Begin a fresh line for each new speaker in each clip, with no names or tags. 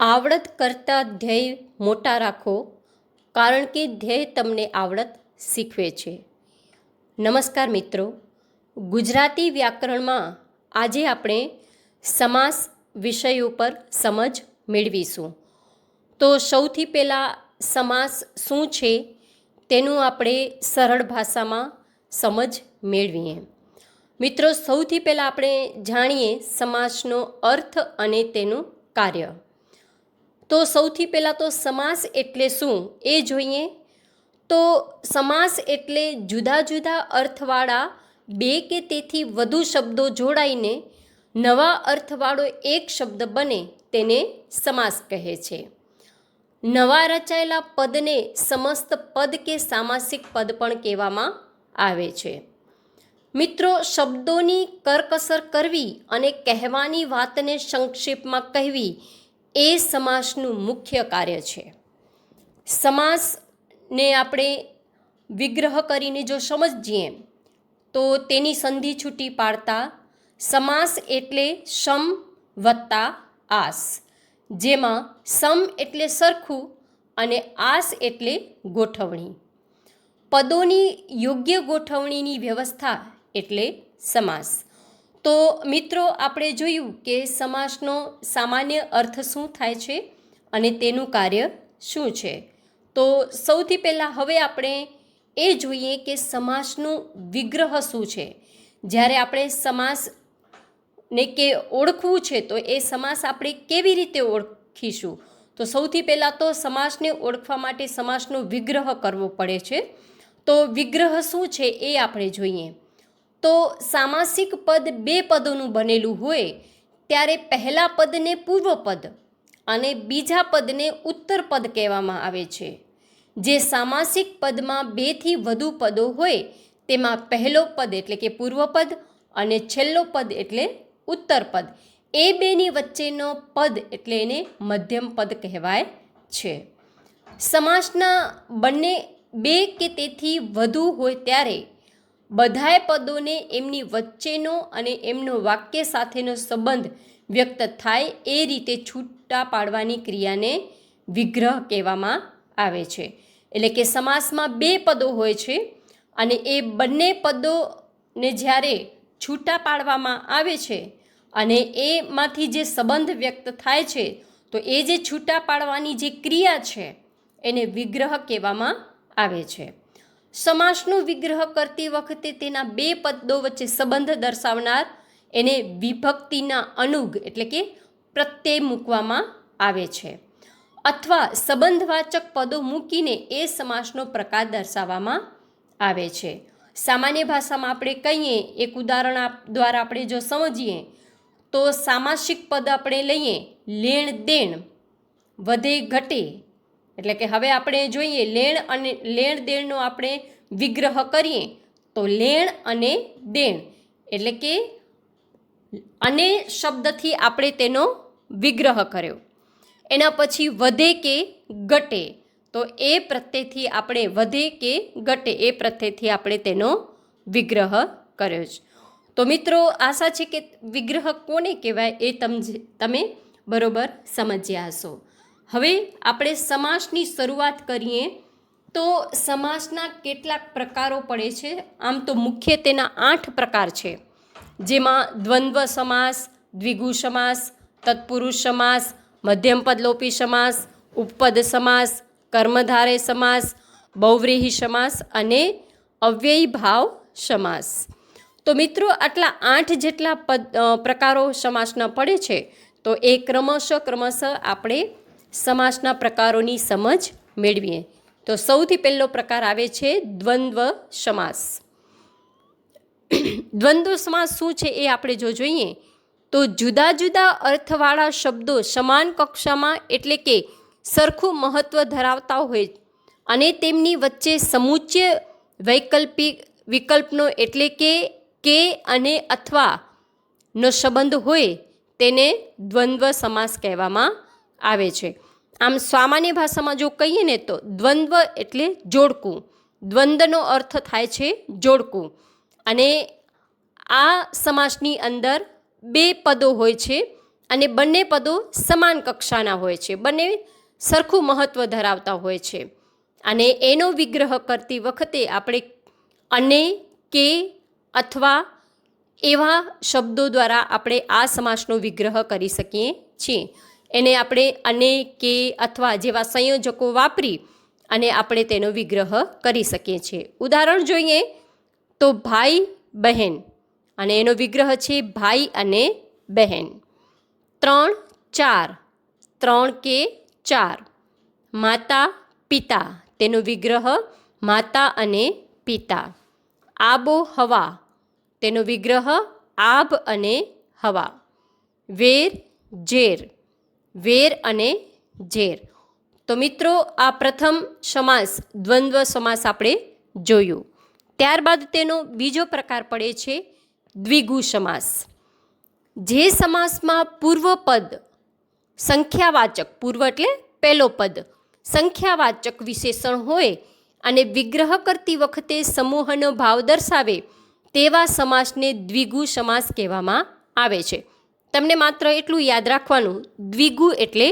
આવડત કરતાં ધ્યેય મોટા રાખો, કારણ કે ધ્યેય તમને આવડત શીખવે છે. નમસ્કાર મિત્રો, ગુજરાતી વ્યાકરણમાં આજે આપણે સમાસ વિષય ઉપર સમજ મેળવીશું. તો સૌથી પહેલાં સમાસ શું છે તેનું આપણે સરળ ભાષામાં સમજ મેળવીએ. મિત્રો, સૌથી પહેલાં આપણે જાણીએ સમાસનો અર્થ અને તેનું કાર્ય. તો સૌથી પહેલાં તો સમાસ એટલે શું? એ જોઈએ. તો સમાસ એટલે જુદા જુદા અર્થવાળા બે કે તેથી વધુ શબ્દો જોડાઈને નવા અર્થવાળો એક શબ્દ બને તેને સમાસ કહે છે. નવા રચાયેલા પદને સમસ્ત પદ કે સામાસિક પદ પણ કહેવામાં આવે છે. મિત્રો, શબ્દોની કરકસર કરવી અને કહેવાની વાતને સંક્ષેપમાં કહેવી એ સમાસનું મુખ્ય કાર્ય છે. સમાસને આપણે વિગ્રહ કરીને જો સમજીએ, તો તેની સંધિ છૂટી પાડતા સમાસ એટલે સમ વત્તા આસ, જેમાં સમ એટલે સરખું અને આસ એટલે ગોઠવણી. પદોની યોગ્ય ગોઠવણીની વ્યવસ્થા એટલે સમાસ. તો મિત્રો, આપણે જોયું કે સમાસનો સામાન્ય અર્થ શું થાય છે અને તેનું કાર્ય શું છે. તો સૌથી પહેલાં હવે આપણે એ જોઈએ કે સમાસનું વિગ્રહ શું છે. જ્યારે આપણે સમાસ ને કે ઓળખવું છે, તો એ સમાસ આપણે કેવી રીતે ઓળખીશું? તો સૌથી પહેલાં તો સમાસને ઓળખવા માટે સમાસનો વિગ્રહ કરવો પડે છે. તો વિગ્રહ શું છે એ આપણે જોઈએ. તો સામાસિક પદ બે પદોનું બનેલું હોય, ત્યારે પહેલા પદને પૂર્વ પદ અને બીજા પદને ઉત્તર પદ કહેવામાં આવે છે. જે સામાસિક પદમાં બેથી વધુ પદો હોય, તેમાં પહેલો પદ એટલે કે પૂર્વ પદ અને છેલ્લો પદ એટલે ઉત્તર પદ. એ બેની વચ્ચેનો પદ એટલે એને મધ્યમ પદ કહેવાય છે. સમાસના બંને બે કે તેથી વધુ હોય ત્યારે બધાય પદોને એમની વચ્ચેનો અને એમનો વાક્ય સાથેનો સંબંધ વ્યક્ત થાય એ રીતે છૂટા પાડવાની ક્રિયાને વિગ્રહ કહેવામાં આવે છે. એટલે કે સમાસમાં બે પદો હોય છે અને એ બંને પદોને જ્યારે છૂટા પાડવામાં આવે છે અને એમાંથી જે સંબંધ વ્યક્ત થાય છે, તો એ જે છૂટા પાડવાની જે ક્રિયા છે, એને વિગ્રહ કહેવામાં આવે છે. સમાસનો વિગ્રહ કરતી વખતે તેના બે પદો વચ્ચે સંબંધ દર્શાવનાર એને વિભક્તિના અનુગ એટલે કે પ્રત્યય મૂકવામાં આવે છે. અથવા સંબંધવાચક પદો મૂકીને એ સમાસનો પ્રકાર દર્શાવવામાં આવે છે. સામાન્ય ભાષામાં આપણે કહીએ, એક ઉદાહરણ દ્વારા આપણે જો સમજીએ, તો સામાસિક પદ આપણે લઈએ, લેણ દેણ, વધે ઘટે એટલે કે હવે આપણે જોઈએ, લેણ અને લેણ દેણનો આપણે વિગ્રહ કરીએ, તો લેણ અને દેણ. એટલે કે અને શબ્દથી આપણે તેનો વિગ્રહ કર્યો. એના પછી વધે કે ઘટે, તો એ પ્રત્યેથી આપણે વધે કે ઘટે, એ પ્રત્યેથી આપણે તેનો વિગ્રહ કર્યો છે તો મિત્રો, આશા છે કે વિગ્રહ કોને કહેવાય એ તમ, તમે બરોબર સમજ્યા હશો. હવે આપણે સમાસની શરૂઆત કરીએ તો સમાસના કેટલાક પ્રકારો પડે છે. આમ તો મુખ્ય તેના આઠ પ્રકાર છે. જેમાં દ્વંદ્વ સમાસ, દ્વિગુ સમાસ, તત્પુરુષ સમાસ મધ્યમપદલોપી સમાસ, ઉપપદ સમાસ, કર્મધારે સમાસ, બહુવ્રીહી સમાસ અને અવ્યય ભાવ સમાસ. તો મિત્રો, આટલા આઠ જેટલા પદ પ્રકારો સમાસના પડે છે. તો એ ક્રમશઃ ક્રમશઃ આપણે સમાસના પ્રકારોની સમજ મેળવીએ. તો સૌથી પહેલો પ્રકાર આવે છે દ્વંદ્વ સમાસ. દ્વંદ્વ સમાસ શું છે એ આપણે જો જોઈએ, તો જુદા જુદા અર્થવાળા શબ્દો સમાન કક્ષામાં એટલે કે સરખું મહત્ત્વ ધરાવતા હોય અને તેમની વચ્ચે સમુચ્ય વૈકલ્પિક વિકલ્પનો એટલે કે કે અને અથવા નો સંબંધ હોય તેને દ્વંદ્વ સમાસ કહેવામાં આવે છે. આમ સામાન્ય ભાષામાં જો કહીએ ને તો દ્વંદ્વ એટલે જોડકું. દ્વંદ્વનો અર્થ થાય છે જોડકું. અને આ સમાસની અંદર બે પદો હોય છે અને બંને પદો સમાન કક્ષાના હોય છે. બંને સરખું મહત્ત્વ ધરાવતા હોય છે. અને એનો વિગ્રહ કરતી વખતે આપણે અને, કે અથવા એવા શબ્દો દ્વારા આપણે આ સમાસનો વિગ્રહ કરી શકીએ છીએ. એને આપણે અને કે અથવા જેવા સંયોજકો વાપરી અને આપણે તેનો વિગ્રહ કરી શકીએ છીએ. ઉદાહરણ જોઈએ તો ભાઈ, બહેન અને એનો વિગ્રહ છે ભાઈ અને બહેન. ત્રણ, ચાર. ત્રણ કે ચાર. માતા, પિતા. તેનો વિગ્રહ માતા અને પિતા. આબો, હવા. તેનો વિગ્રહ આબ અને હવા. વેર, ઝેર. વેર અને ઝેર. તો મિત્રો, આ પ્રથમ સમાસ, દ્વંદ્વ સમાસ આપણે જોયું. ત્યારબાદ તેનો બીજો પ્રકાર પડે છે, દ્વિગુ સમાસ. જે સમાસમાં પૂર્વપદ સંખ્યાવાચક, પૂર્વ એટલે પહેલો પદ, સંખ્યાવાચક વિશેષણ હોય અને વિગ્રહ કરતી વખતે સમૂહનો ભાવ દર્શાવે, તેવા સમાસને દ્વિગુ સમાસ કહેવામાં આવે છે. તમને માત્ર એટલું યાદ રાખવાનું, દ્વિગુ એટલે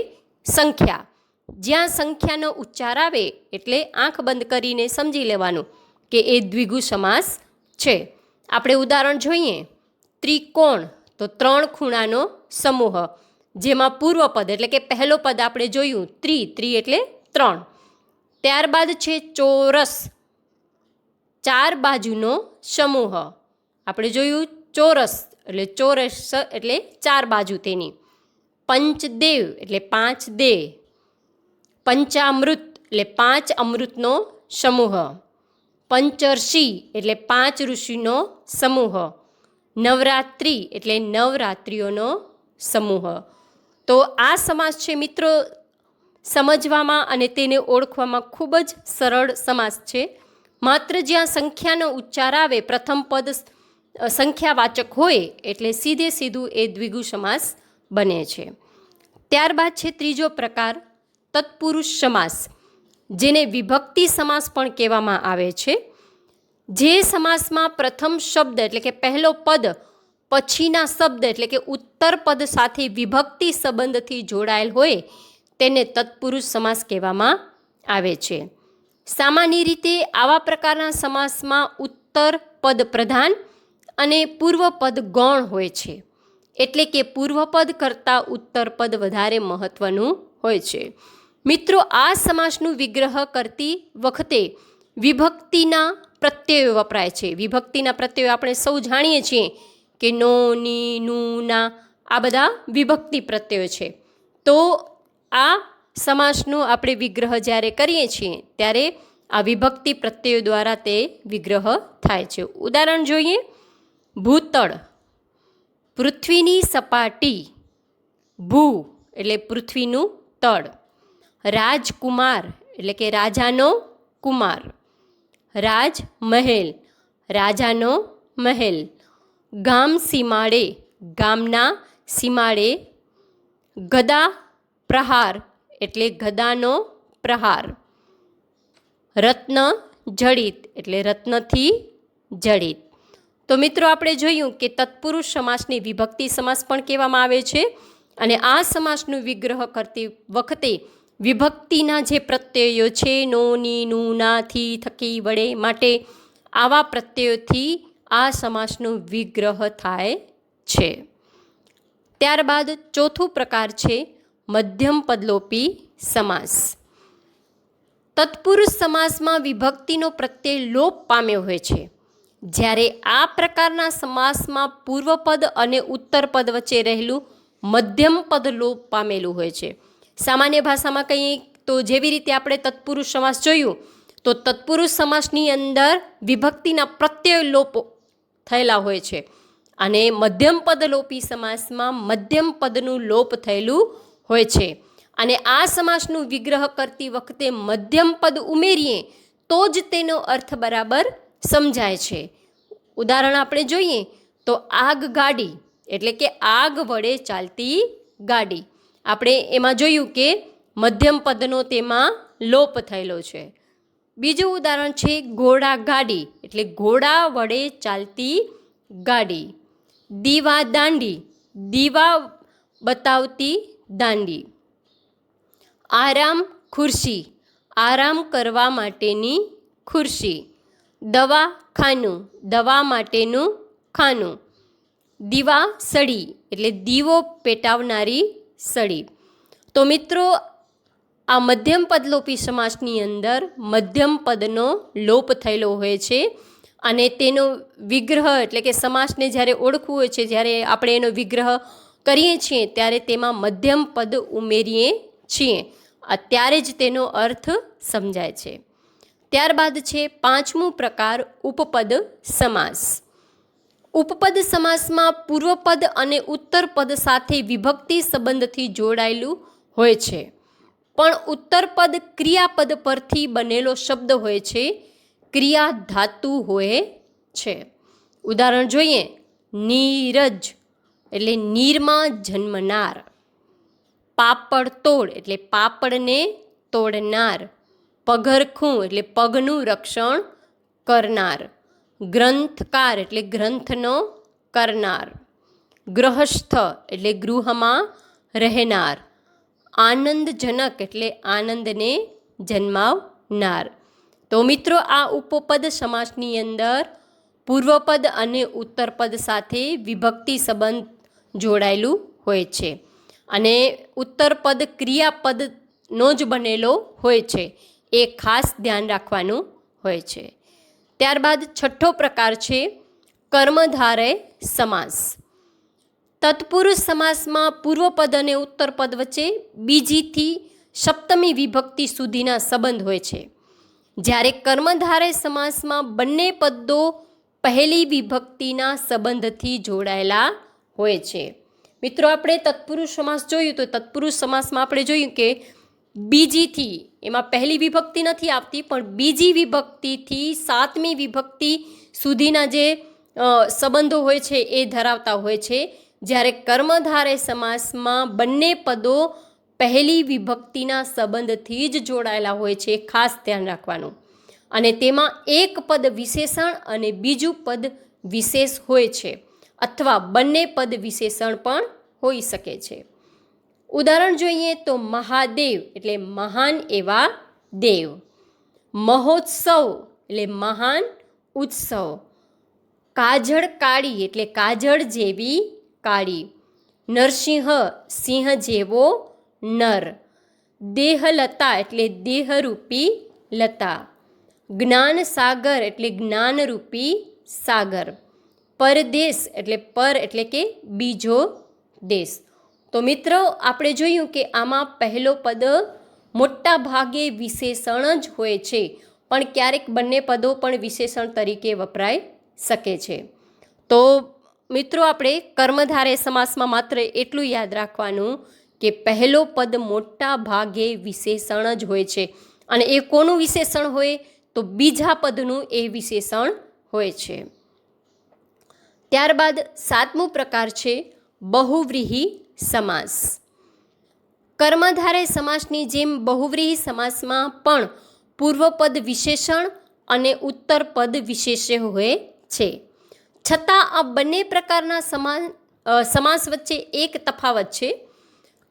સંખ્યા. જ્યાં સંખ્યાનો ઉચ્ચાર આવે એટલે આંખ બંધ કરીને સમજી લેવાનું કે એ દ્વિગુ સમાસ છે. આપણે ઉદાહરણ જોઈએ. ત્રિકોણ, તો ત્રણ ખૂણાનો સમૂહ, જેમાં પૂર્વ પદ એટલે કે પહેલો પદ આપણે જોયું, ત્રિ ત્રિ એટલે ત્રણ. ત્યારબાદ છે ચોરસ, ચાર બાજુનો સમૂહ. આપણે જોયું ચોરસ એટલે ચોરસ એટલે ચાર બાજુ તેની. પંચદેવ એટલે પાંચ દેહ. પંચામૃત એટલે પાંચ અમૃતનો સમૂહ. પંચર્ષિ એટલે પાંચ ઋષિનો સમૂહ. નવરાત્રિ એટલે નવરાત્રિઓનો સમૂહ. તો આ સમાસ છે મિત્રો, સમજવામાં અને તેને ઓળખવામાં ખૂબ જ સરળ સમાસ છે. માત્ર જ્યાં સંખ્યાનો ઉચ્ચાર આવે, પ્રથમ પદ સંખ્યાવાચક હોય એટલે સીધે સીધું એ દ્વિગુ સમાસ બને છે. ત્યારબાદ છે ત્રીજો પ્રકાર, તત્પુરુષ સમાસ, જેને વિભક્તિ સમાસ પણ કહેવામાં આવે છે. જે સમાસમાં પ્રથમ શબ્દ એટલે કે પહેલો પદ, પછીના શબ્દ એટલે કે ઉત્તર પદ સાથે વિભક્તિ સંબંધથી જોડાયેલ હોય, તેને તત્પુરુષ સમાસ કહેવામાં આવે છે. સામાન્ય રીતે આવા પ્રકારના સમાસમાં ઉત્તર પદ પ્રધાન અને પૂર્વપદ ગૌણ હોય છે. એટલે કે પૂર્વપદ કરતાં ઉત્તરપદ વધારે મહત્વનું હોય છે. મિત્રો, આ સમાસનું વિગ્રહ કરતી વખતે વિભક્તિના પ્રત્યયો વપરાય છે. વિભક્તિના પ્રત્યયો આપણે સૌ જાણીએ છીએ કે નો, ની, નું, ના, આ બધા વિભક્તિ પ્રત્યયો છે. તો આ સમાસનો આપણે વિગ્રહ જ્યારે કરીએ છીએ, ત્યારે આ વિભક્તિ પ્રત્યયો દ્વારા તે વિગ્રહ થાય છે. ઉદાહરણ જોઈએ. ભૂતળ, પૃથ્વીની સપાટી, ભૂ એટલે પૃથ્વીનું તળ, રાજકુમાર એટલે કે રાજાનો કુમાર, રાજમહેલ, રાજાનો મહેલ, ગામ સીમાડે, ગામના સીમાડે, ગદા પ્રહાર એટલે ગદાનો પ્રહાર, રત્ન જડિત એટલે રત્નથી જડિત. તો મિત્રો, આપણે જોયું કે તત્પુરુષ સમાસની વિભક્તિ સમાસ પણ કહેવામાં આવે છે અને આ સમાસનું વિગ્રહ કરતી વખતે વિભક્તિના જે પ્રત્યયો છે, નો, ની, નું, ના, થી, થકી વડે માટે આવા પ્રત્યયોથી આ સમાસનો વિગ્રહ થાય છે. ત્યારબાદ ચોથું પ્રકાર છે, મધ્યમ પદલોપી સમાસ. તત્પુરુષ સમાસમાં વિભક્તિનો પ્રત્યય લોપ પામ્યો હોય છે. જ્યારે આ પ્રકારના સમાસમાં પૂર્વપદ અને ઉત્તરપદ વચ્ચે રહેલું મધ્યમ પદ લોપ પામેલું હોય છે. સામાન્ય ભાષામાં કહીએ તો જેવી રીતે આપણે તત્પુરુષ સમાસ જોયું, તો તત્પુરુષ સમાસની અંદર વિભક્તિના પ્રત્યય લોપ થયેલા હોય છે અને મધ્યમ પદ લોપી સમાસમાં મધ્યમ પદનું લોપ થયેલું હોય છે. અને આ સમાસનું વિગ્રહ કરતી વખતે મધ્યમ પદ ઉમેરીએ તો જ તેનો અર્થ બરાબર સમજાય છે. ઉદાહરણ આપણે જોઈએ તો આગ ગાડી, એટલે કે આગ વડે ચાલતી ગાડી. આપણે એમાં જોયું કે મધ્યમ પદનો તેમાં લોપ થયેલો છે. બીજું ઉદાહરણ છે ઘોડા ગાડી, એટલે ઘોડા વડે ચાલતી ગાડી. દીવા દાંડી, દીવા બતાવતી દાંડી. આરામ ખુરશી, આરામ કરવા માટેની ખુરશી. દવાખાનું, દવા માટેનું ખાનું. દીવા સળી, એટલે દીવો પેટાવનારી સળી. તો મિત્રો, આ મધ્યમ પદલોપી સમાસની અંદર મધ્યમ પદનો લોપ થયેલો હોય છે અને તેનો વિગ્રહ, એટલે કે સમાસને જ્યારે ઓળખવું હોય છે, જ્યારે આપણે એનો વિગ્રહ કરીએ છીએ, ત્યારે તેમાં મધ્યમ પદ ઉમેરીએ છીએ. ત્યારે જ તેનો અર્થ સમજાય છે. ત્યારબાદ છે પાંચમું પ્રકાર ઉપપદ સમાસ. ઉપપદ સમાસમાં પૂર્વપદ અને ઉત્તરપદ સાથે વિભક્તિ સંબંધથી જોડાયેલું હોય છે. પણ ઉત્તરપદ ક્રિયાપદ પરથી બનેલો શબ્દ હોય છે ક્રિયા ધાતુ હોય છે. ઉદાહરણ જોઈએ, નીરજ, એટલે નીરમાં જન્મનાર. પાપડ તોડ, એટલે પાપડને તોડનાર. પગરખું એટલે પગનું રક્ષણ કરનાર. ગ્રંથકાર એટલે ગ્રંથનો કરનાર. ગ્રહસ્થ એટલે ગૃહમાં રહેનાર. આનંદજનક એટલે આનંદને જન્માવનાર. તો મિત્રો, આ ઉપપદ સમાસની અંદર પૂર્વપદ અને ઉત્તરપદ સાથે વિભક્તિ સંબંધ જોડાયેલું હોય છે. અને ઉત્તરપદ ક્રિયાપદનો જ બનેલો હોય છે. એ ખાસ ધ્યાન રાખવાનું હોય છે. ત્યારબાદ છઠ્ઠો પ્રકાર છે કર્મધારય સમાસ. તત્પુરુષ સમાસમાં પૂર્વપદ અને ઉત્તરપદ વચ્ચે બીજીથી સપ્તમી વિભક્તિ સુધીના સંબંધ હોય છે. જ્યારે કર્મધારય સમાસમાં બંને પદો પહેલી વિભક્તિના સંબંધથી જોડાયેલા હોય છે. મિત્રો, આપણે તત્પુરુષ સમાસ જોયું તો તત્પુરુષ સમાસમાં આપણે જોયું કે બીજીથી, એમાં પહેલી વિભક્તિ નથી આવતી, પણ બીજી વિભક્તિથી, સાતમી વિભક્તિ સુધીના જે સંબંધો હોય છે એ ધરાવતા હોય છે. જ્યારે કર્મધારે સમાસમાં બંને પદો પહેલી વિભક્તિના સંબંધથી જ જોડાયેલા હોય છે ખાસ ધ્યાન રાખવાનું. અને તેમાં એક પદ વિશેષણ અને બીજું પદ વિશેષ હોય છે. અથવા બંને પદ વિશેષણ પણ હોઈ શકે છે. ઉદાહરણ જોઈએ તો મહાદેવ એટલે મહાન એવા દેવ. મહોત્સવ એટલે મહાન ઉત્સવ. કાજળ કાળી એટલે કાજળ જેવી કાળી. નરસિંહ સિંહ જેવો નર. દેહલતા એટલે દેહરૂપી લતા. જ્ઞાન સાગર એટલે જ્ઞાનરૂપી સાગર. પરદેશ એટલે પર એટલે કે બીજો દેશ. તો મિત્રો, આપણે જોયું કે આમાં પહેલો પદ મોટા ભાગે વિશેષણ જ હોય છે, પણ ક્યારેક બંને પદો પણ વિશેષણ તરીકે વપરાઈ શકે છે. તો મિત્રો, આપણે કર્મધારે સમાસમાં માત્ર એટલું યાદ રાખવાનું કે પહેલો પદ મોટા ભાગે વિશેષણ જ હોય છે અને એ કોનું વિશેષણ હોય? તો બીજા પદનું એ વિશેષણ હોય છે. ત્યારબાદ સાતમું પ્રકાર છે, બહુવ્રીહી સમાસ. કર્મધારય સમાસની જેમ બહુવ્રીહી સમાસમાં પણ પૂર્વપદ વિશેષણ અને ઉત્તરપદ વિશેષ હોય છે. છતાં આ બંને પ્રકારના સમાસ સમાસ વચ્ચે એક તફાવત છે.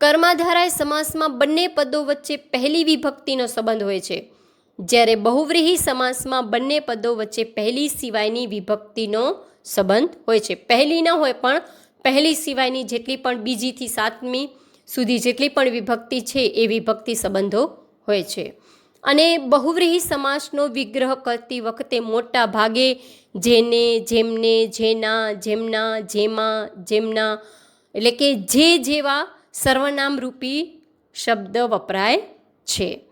કર્માધારાય સમાસમાં બંને પદો વચ્ચે પહેલી વિભક્તિનો સંબંધ હોય છે. જ્યારે બહુવ્રીહી સમાસમાં બંને પદો વચ્ચે પહેલી સિવાયની વિભક્તિનો સંબંધ હોય છે. પહેલી ન હોય પણ પહેલી સિવાયની જેટલી પણ બીજીથી સાતમી સુધી જેટલી પણ વિભક્તિ છે એ વિભક્તિ સંબંધો હોય છે. અને બહુવ્રીહી સમાસનો વિગ્રહ કરતી વખતે મોટા ભાગે જેને, જેમને, જેના, જેમના, જેમાં, જેમના એટલે કે જે જેવા સર્વનામરૂપી શબ્દ વપરાય છે.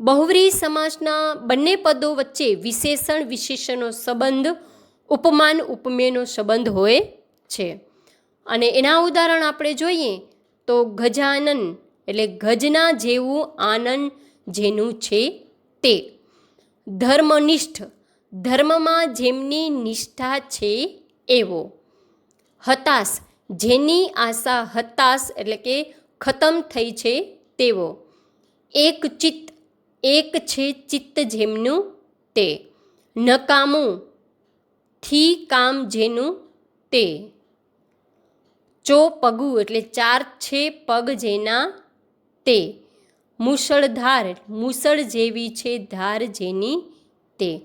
બહુવ્રીહી સમાસના બંને પદો વચ્ચે વિશેષણ વિશેષણનો સંબંધ, ઉપમાન, ઉપમેયનો સંબંધ હોય છે. અને એના ઉદાહરણ આપણે જોઈએ તો ગજાનન, એટલે ગજના જેવું આનંદ જેનું છે તે. ધર્મનિષ્ઠ, ધર્મમાં જેમની નિષ્ઠા છે એવો. હતાશ, જેની આશા હતાશ, એટલે કે ખતમ થઈ છે તેવો. એક ચિત્ત, એક છે ચિત્ત જેમનું તે. નકામું, થી કામ જેનું તે. ચો પગુ એટલે ચાર છે પગ જેના તે. મુસળધાર મુસળ જેવી છે ધાર જેની તે.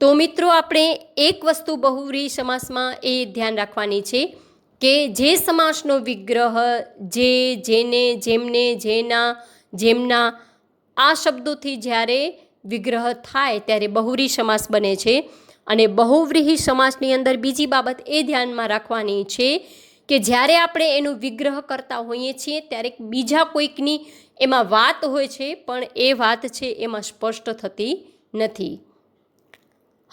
તો મિત્રો, આપણે એક વસ્તુ બહુવ્રી સમાસમાં એ ધ્યાન રાખવાની છે કે જે સમાસનો વિગ્રહ જે, જેને, જેમને, જેના, જેમના, આ શબ્દોથી જ્યારે વિગ્રહ થાય ત્યારે બહુવ્રી સમાસ બને છે. અને બહુવ્રીહી સમાસની અંદર બીજી બાબત એ ધ્યાનમાં રાખવાની છે કે જ્યારે આપણે એનું વિગ્રહ કરતા હોઈએ છીએ, ત્યારે બીજા કોઈકની એમાં વાત હોય છે, પણ એ વાત છે એમાં સ્પષ્ટ થતી નથી.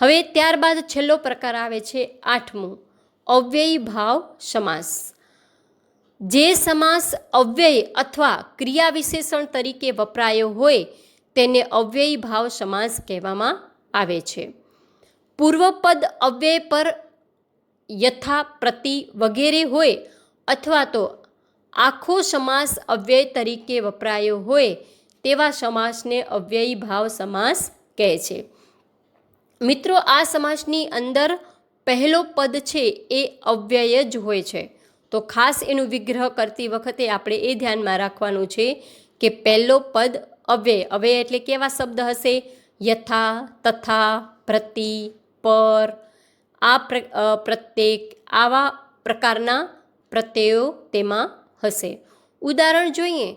હવે ત્યારબાદ છેલ્લો પ્રકાર આવે છે આઠમું, અવ્યયી ભાવ સમાસ. જે સમાસ અવ્યય અથવા ક્રિયા વિશેષણ તરીકે વપરાયો હોય, તેને અવ્યયી ભાવ સમાસ કહેવામાં આવે છે. પૂર્વપદ અવ્યય પર યથા પ્રતિ વગેરે હોય અથવા તો આખો સમાસ અવ્યય તરીકે વપરાયો હોય તેવા સમાસને અવ્યયી ભાવ સમાસ કહે છે. મિત્રો, આ સમાસની અંદર પહેલો પદ છે એ અવ્યય જ હોય છે. તો ખાસ એનું વિગ્રહ કરતી વખતે આપણે એ ધ્યાનમાં રાખવાનું છે કે પહેલો પદ અવ્યય. અવ્યય એટલે કેવા શબ્દ હશે? યથા, તથા, પ્રતિ, પર આ પ્ર અ, પ્રત્યેક આવા પ્રકારના પ્રત્યયો તેમાં હશે. ઉદાહરણ જોઈએ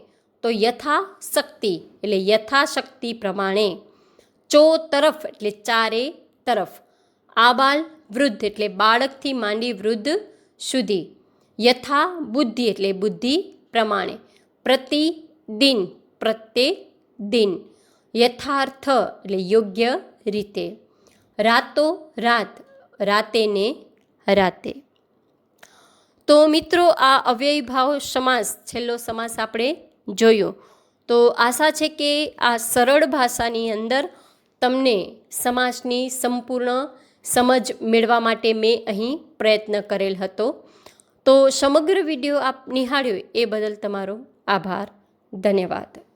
તો યથા શક્તિ એટલે યથાશક્તિ પ્રમાણે ચો તરફ એટલે ચારે તરફ આબાલ વૃદ્ધ એટલે બાળકથી માંડી વૃદ્ધ સુધી યથા બુદ્ધિ એટલે બુદ્ધિ પ્રમાણે પ્રતિ દિન પ્રત્યેક દિન યથાર્થ એટલે યોગ્ય રીતે રાતો રાત રાતે ને રાતે. તો મિત્રો, આ અવ્યય ભાવ સમાસ, છેલ્લો સમાસ આપણે જોયો. તો આશા છે કે આ સરળ ભાષાની અંદર તમને સમાસની સંપૂર્ણ સમજ મેળવા માટે મેં અહીં પ્રયત્ન કરેલ હતો. તો સમગ્ર વીડિયો આપ નિહાળ્યો એ બદલ તમારો આભાર. ધન્યવાદ.